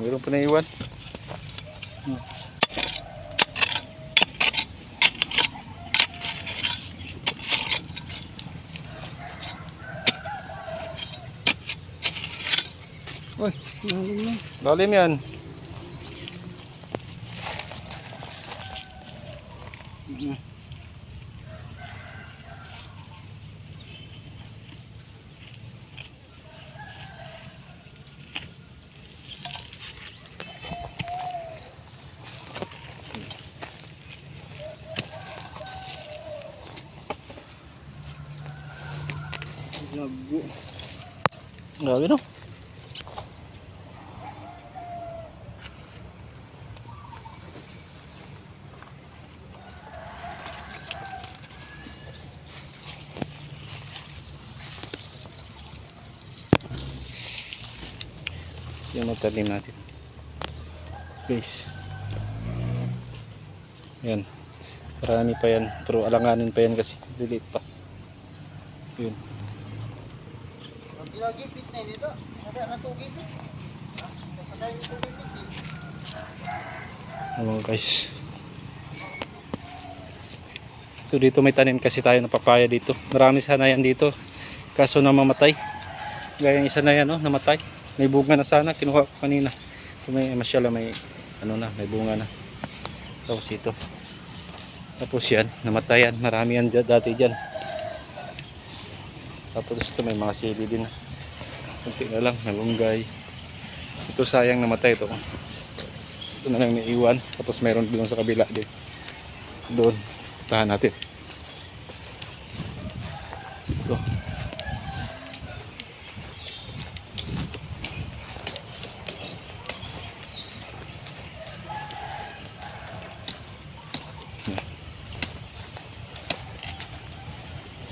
Meron pa na iwan. Hmm. Uy, nalim na. Lalim yan. Mm. Lago. Grabe no? Yung matalim natin. Guys. Yan. Marami pa yan. Pero alanganin pa yan kasi. Delete pa. Yun. Lagi fit na dito. Ada na to gipit. Patay ni to gipit. Ano mga guys. So dito may tanim kasi tayo na papaya dito. Marami sana yan dito. Kaso namamatay. Gaya yung isa na yan, no? namatay. May bunga na sana, kinuha ko kanina. So may masyala may ano na, may bunga na. Tapos ito. Tapos yan, namatay yan. Marami yan dati dyan. Tapos ito may mga sili din. Kunti na lang, nalunggay. Ito sayang namatay ito. Ito na lang naiwan. Tapos meron doon sa kabila din. Doon. Tahan natin. Ito.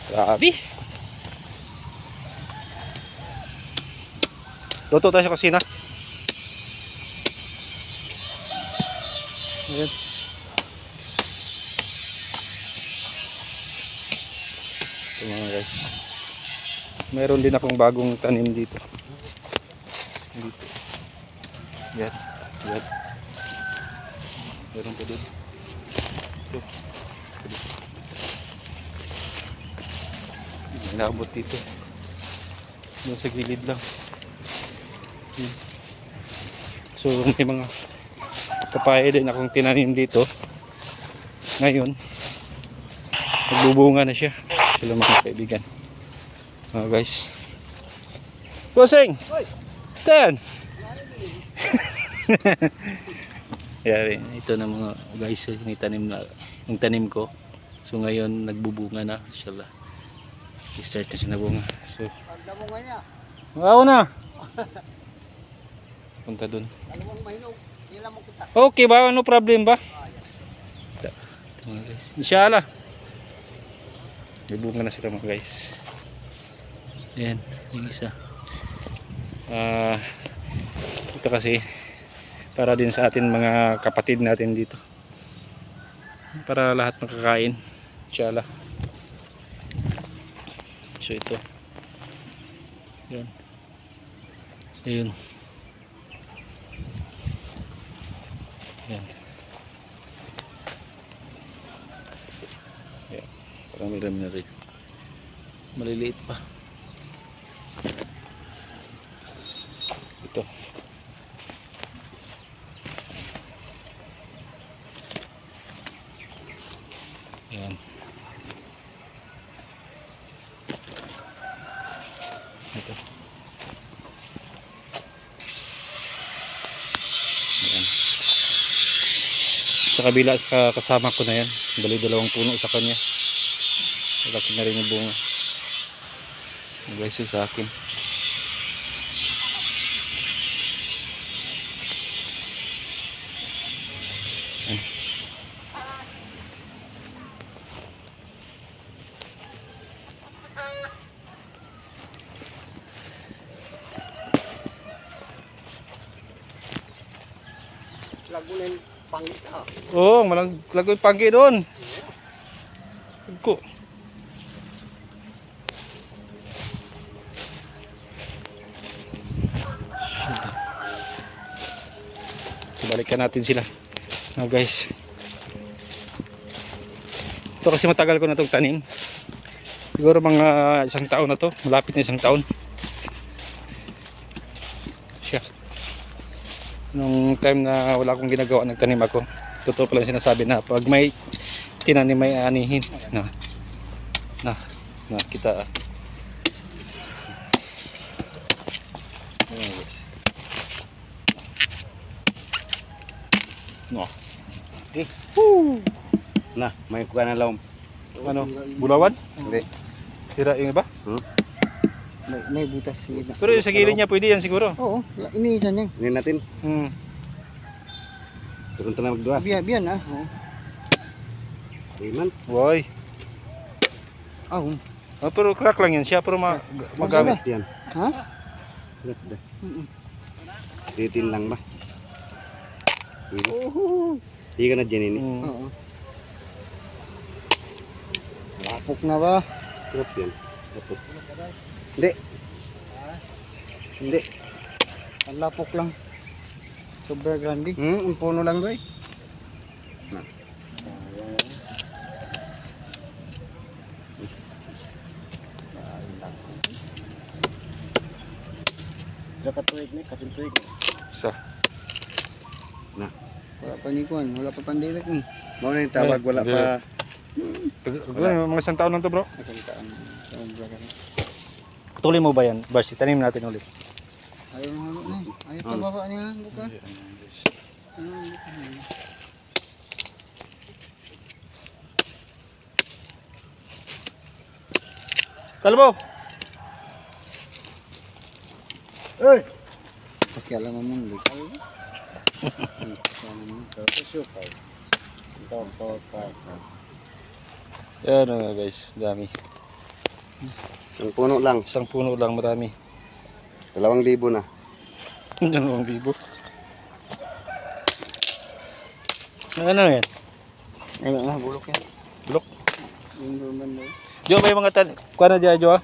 Grabe. Luto tayo sa kusina. Ayan. Ito mga guys. Meron din akong bagong tanim dito. Dito. Yan. Yan. Meron pa dito. Ito. Ito. Inabot dito. Doon sa gilid lang. Yan. So may mga papaya din akong tinanim dito. Ngayon, nagbubunga na siya. Sila mga kaibigan. Mga guys. Bossing! Ten! Yari, ito na mga guys, yung tanim na, yung tanim ko. So ngayon, nagbubunga na. Inshallah. I-start na siya na bunga. So, Pagdamo nga niya. wow na! Punta dun. Okay ba? Ano problem ba? Guys. Inshallah. May bunga na sila mga guys. Ayan, yung isa. Ah, ito kasi para din sa atin mga kapatid natin dito. Para lahat makakain. Inshallah. So ito. Yan. Ayun. Yan. Yan. Parang may rami na rin. Maliliit pa. Ito. Yan. Ito. Yan. Sa kabila sa kasama ko na yan. Bali dalawang puno sa kanya. Malaki na rin yung bunga. Guys, yung sa akin. Lagunin pangit. Oo, oh, malang lagoy pagi doon. Ko. balikan natin sila oh, guys ito kasi matagal ko na itong tanim siguro mga isang taon na to malapit na isang taon siya nung time na wala akong ginagawa nagtanim ako totoo pala yung sinasabi na pag may tinanim may anihin na na na kita ah. Ayan, guys. No. Na, may kuha na laom. Ano? Bulawan? Hindi. Sira yung iba? May, may butas gitna. Pero yung sa gilid niya pwede yan siguro. Oo, la- iniisan yan. Hindi natin. Hmm. Turun na magdua. Biyan, biyan ah. Oo. Iman. Woy. Ah, um. Oh, pero crack lang yan siya pero ma magamit. Yan. Ha? Sarap dah. Mm-mm. Titin lang ba? Hindi ka na dyan ini. Oo. Lapok na ba? Sarap yan. Dapat. Hindi. Hindi. Ang lapok lang. Sobra grande. Hmm, ang puno lang doy. Na. Katuig ni, katuig. Sa. Wala pa ni Kuan, wala pa pandirek ni. Mau na yung tawag, wala pa. Tag- ano, mga isang taon lang to bro. Asal taan. Sobra ka Tuloy mo ba yan? Bars, tanim natin ulit. Ayaw na halo na. Ayaw pa baba niya. Buka. Kalbo! Hey! Pakialam mo mong likal. Pakialam mo. Kapasyo pa. Ito, ito, ito. Yan oh, guys, dami. Ang puno lang. Isang puno lang marami. Dalawang libo na. Dalawang bibo. Ano yan? Wala na, bulok yan. Bulok? Jo, may mga tan... Kuha na dyan, Jo ah.